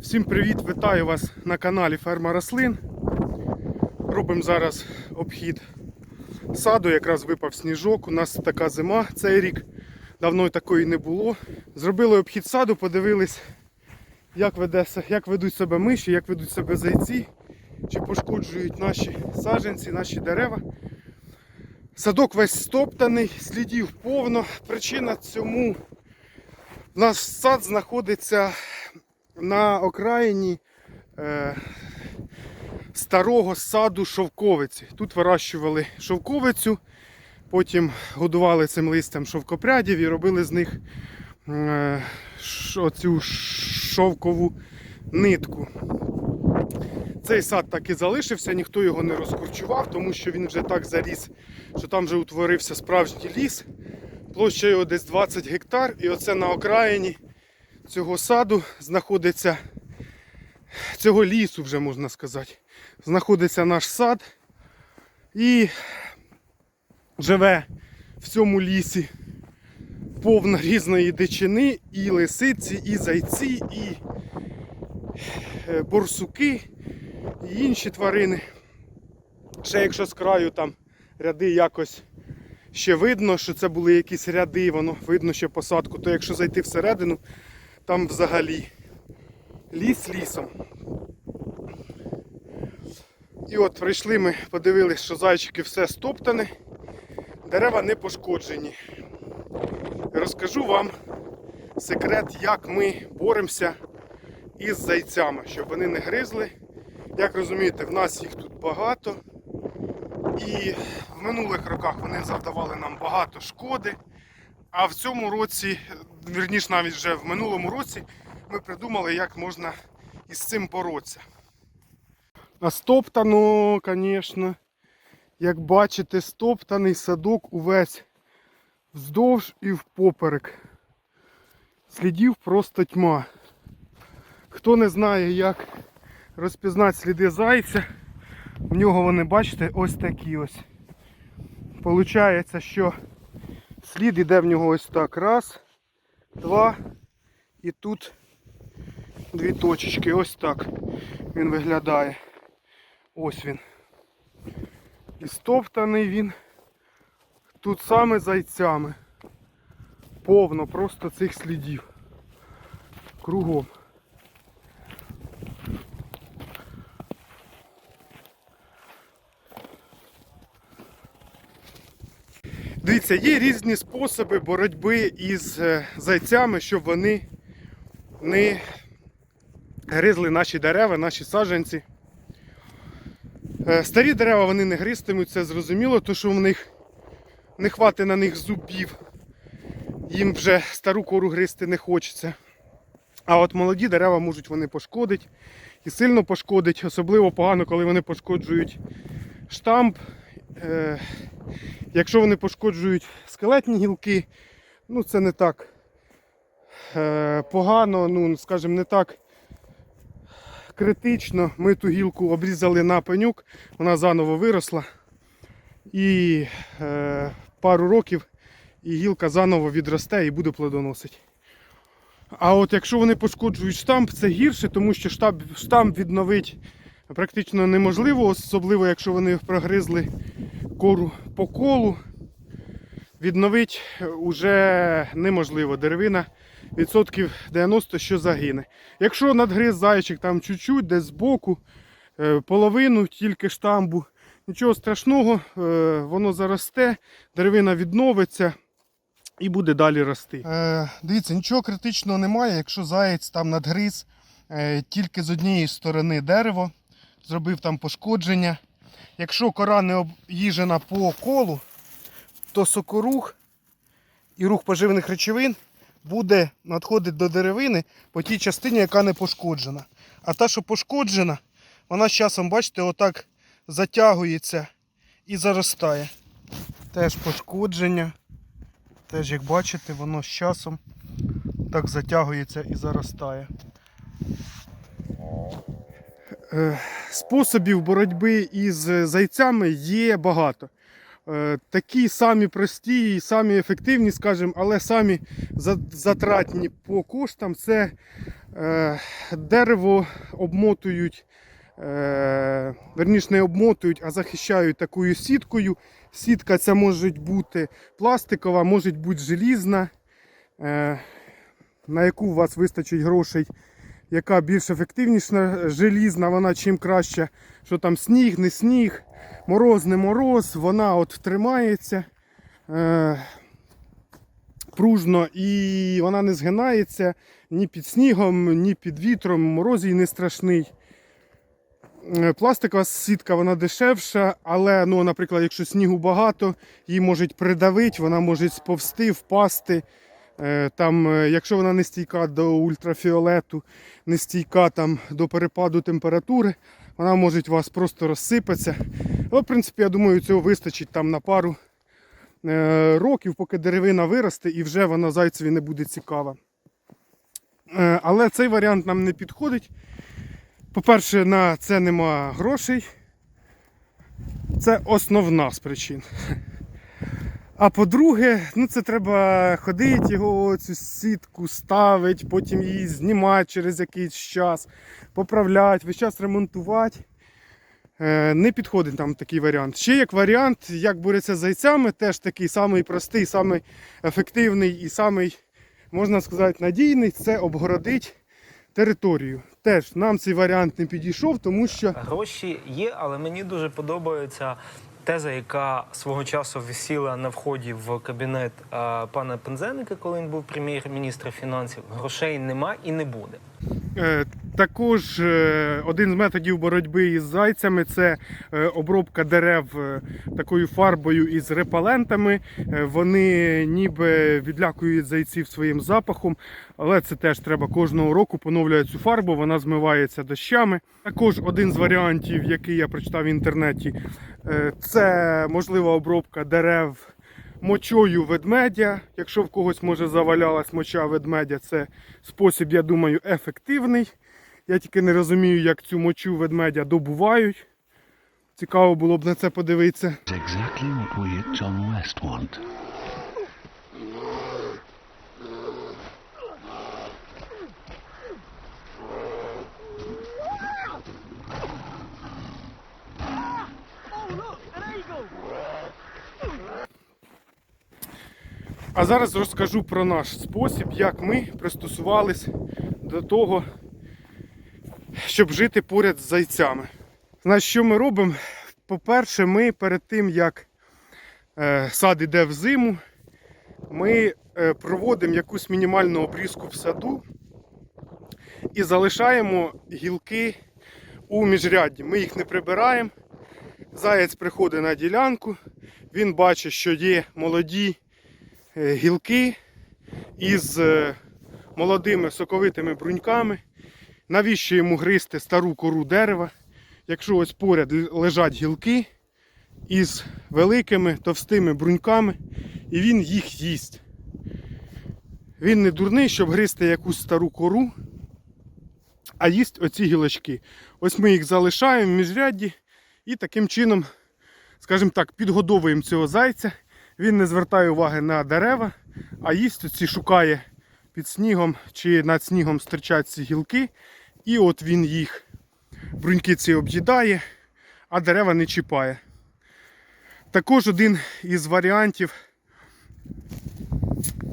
Всім привіт! Вітаю вас на каналі Ферма Рослин. Робимо зараз обхід саду, якраз випав сніжок. У нас така зима цей рік. Давно такої не було. Зробили обхід саду, подивились, як, веде, як ведуть себе миші, як ведуть себе зайці, чи пошкоджують наші саджанці, наші дерева. Садок весь стоптаний, слідів повно. Причина цьому наш сад знаходиться на окраїні е, старого саду шовковиці. Тут вирощували шовковицю, потім годували цим листям шовкопрядів і робили з них е, оцю шовкову нитку. Цей сад так і залишився, ніхто його не розкурчував, тому що він вже так заріс, що там вже утворився справжній ліс. Площа його десь 20 гектар, і оце на окраїні цього саду знаходиться, цього лісу вже можна сказати, знаходиться наш сад і живе в цьому лісі повно різної дичини, і лисиці, і зайці, і е, борсуки, і інші тварини. Ще якщо з краю там ряди якось ще видно, що це були якісь ряди, воно видно ще посадку, то якщо зайти всередину, там взагалі ліс лісом. І от прийшли ми, подивились, що зайчики все стоптане, дерева не пошкоджені. Розкажу вам секрет, як ми боремося із зайцями, щоб вони не гризли. Як розумієте, в нас їх тут багато. І в минулих роках вони завдавали нам багато шкоди. А в цьому році, вірніш навіть вже в минулому році, ми придумали, як можна із цим боротися. А стоптано, звісно, як бачите, стоптаний садок увесь вздовж і впоперек. Слідів просто тьма. Хто не знає, як розпізнати сліди зайця, в нього вони, бачите, ось такі ось. Получається, що слід іде в нього ось так. Раз, два. І тут дві точечки. Ось так він виглядає. Ось він. І стоптаний він тут саме зайцями. Повно просто цих слідів. Кругом. Дивіться, є різні способи боротьби із е, зайцями, щоб вони не гризли наші дерева, наші саджанці. Е, Старі дерева вони не гризтимуть, це зрозуміло, тому що в них не хватить на них зубів. Їм вже стару кору гризти не хочеться. А от молоді дерева можуть вони пошкодити і сильно пошкодить, особливо погано, коли вони пошкоджують штамп. Е, Якщо вони пошкоджують скелетні гілки, ну це не так е, погано, ну, скажімо, не так критично. Ми ту гілку обрізали на пенюк, вона заново виросла. І е, пару років і гілка заново відросте і буде плодоносити. А от якщо вони пошкоджують штамп, це гірше, тому що штамп, штамп відновить практично неможливо, особливо якщо вони прогризли кору по колу. Відновити вже неможливо. Деревина відсотків 90 що загине. Якщо надгриз зайчик там чуть-чуть, десь збоку, е, половину тільки штамбу, нічого страшного, е, воно заросте, деревина відновиться і буде далі рости. Е, дивіться, нічого критичного немає, якщо заєць там надгриз е, тільки з однієї сторони дерево, зробив там пошкодження. Якщо кора не об'їжджена по колу, то сокорух і рух поживних речовин буде надходити до деревини по тій частині, яка не пошкоджена. А та, що пошкоджена, вона з часом, бачите, отак затягується і заростає. Теж пошкодження. Теж, як бачите, воно з часом так затягується і заростає. Е, Способів боротьби із зайцями є багато. Е, Такі самі прості і самі ефективні, скажімо, але самі затратні по коштам це Е, дерево обмотують, верніше не обмотують, а захищають такою сіткою. Сітка ця може бути пластикова, може бути желізна, на яку у вас вистачить грошей, яка більш ефективніша желізна, вона чим краще, що там сніг, не сніг, мороз, не мороз, вона от тримається. Е, пружно і вона не згинається ні під снігом, ні під вітром, мороз їй не страшний. Е, Пластикова сітка вона дешевша, але, ну, наприклад, якщо снігу багато, її можуть придавити, вона може сповзти, впасти. Е, Там, е, якщо вона не стійка до ультрафіолету, не стійка там, до перепаду температури, вона може у вас просто розсипатися. Але, в принципі, я думаю, цього вистачить там на пару е, років, поки деревина виросте і вже вона зайцеві не буде цікава. Але цей варіант нам не підходить. По-перше, на це нема грошей. Це основна з причин. А по-друге, ну це треба ходити, його цю сітку ставити, потім її знімати через якийсь час, поправляти, весь час ремонтувати. Е, Не підходить нам такий варіант. Ще як варіант, як бореться з зайцями, теж такий самий простий, самий ефективний і самий, можна сказати, надійний це обгородити територію. Теж нам цей варіант не підійшов, тому що Гроші є, але мені дуже подобається теза, яка свого часу висіла на вході в кабінет е, пана Пензеника, коли він був прем'єр-міністром фінансів. Грошей нема і не буде. Е, Також е, один з методів боротьби із зайцями це е, обробка дерев такою фарбою із репелентами. Е, Вони ніби відлякують зайців своїм запахом, але це теж треба кожного року поновлювати цю фарбу, вона змивається дощами. Також один з варіантів, який я прочитав в інтернеті, це можлива обробка дерев мочою ведмедя. Якщо в когось може завалялась моча ведмедя, це спосіб, я думаю, ефективний. Я тільки не розумію, як цю мочу ведмедя добувають. Цікаво було б на це подивитися. It's exactly what А зараз розкажу про наш спосіб, як ми пристосувались до того, щоб жити поряд з зайцями. Значить, що ми робимо? По-перше, ми перед тим, як е, сад іде в зиму, ми е, проводимо якусь мінімальну обрізку в саду і залишаємо гілки у міжрядді. Ми їх не прибираємо. Заєць приходить на ділянку, він бачить, що є молоді гілки із е, молодими соковитими бруньками. Навіщо йому гризти стару кору дерева, якщо ось поряд лежать гілки із великими товстими бруньками, і він їх їсть. Він не дурний, щоб гризти якусь стару кору, а їсть оці гілочки. Ось ми їх залишаємо в міжрядді і таким чином, скажімо так, підгодовуємо цього зайця. Він не звертає уваги на дерева, а їсть оці шукає під снігом чи над снігом стирчать ці гілки. І от він їх бруньки ці об'їдає, а дерева не чіпає. Також один із варіантів,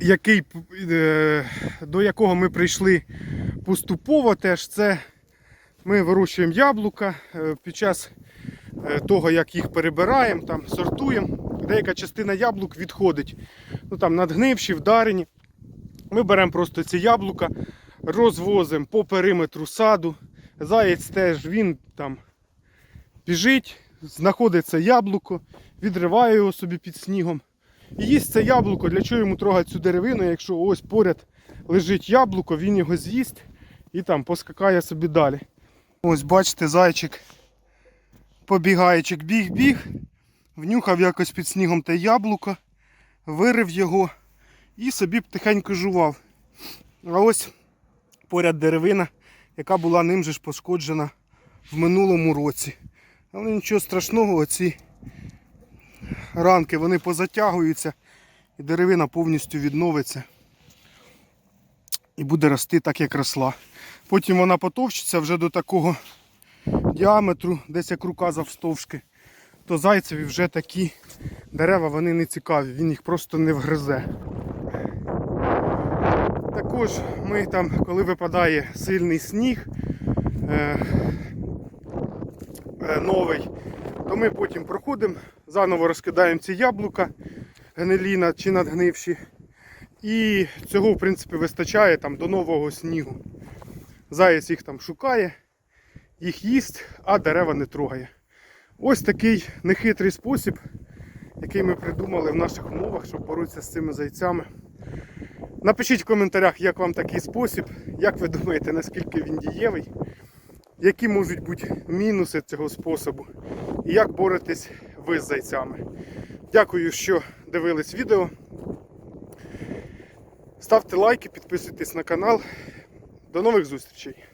який, е, до якого ми прийшли поступово, теж це ми вирощуємо яблука е, під час е, того, як їх перебираємо, там, сортуємо. Деяка частина яблук відходить. Ну, там, надгнивші, вдарені. Ми беремо просто ці яблука, розвозимо по периметру саду. Заєць теж він там біжить, знаходиться яблуко, відриває його собі під снігом. І їсть це яблуко, для чого йому трогати цю деревину, якщо ось поряд лежить яблуко, він його з'їсть і там поскакає собі далі. Ось бачите, зайчик побігайчик біг-біг, внюхав якось під снігом те яблуко, вирив його і собі тихенько жував. А ось поряд деревина, яка була ним же ж пошкоджена в минулому році. Але нічого страшного, оці ранки вони позатягуються і деревина повністю відновиться. і буде рости так, як росла. Потім вона потовчиться вже до такого діаметру, десь як рука завстовшки, то зайцеві вже такі дерева вони не цікаві, він їх просто не вгризе. Також ми там, коли випадає сильний сніг е, е, новий, то ми потім проходимо, заново розкидаємо ці яблука, гнилі чи надгнивші. І цього, в принципі, вистачає там до нового снігу. Заєць їх там шукає, їх їсть, а дерева не трогає. Ось такий нехитрий спосіб, який ми придумали в наших умовах, щоб боротися з цими зайцями. Напишіть в коментарях, як вам такий спосіб, як ви думаєте, наскільки він дієвий, які можуть бути мінуси цього способу, і як боретесь ви з зайцями. Дякую, що дивились відео. Ставте лайки, підписуйтесь на канал. До нових зустрічей!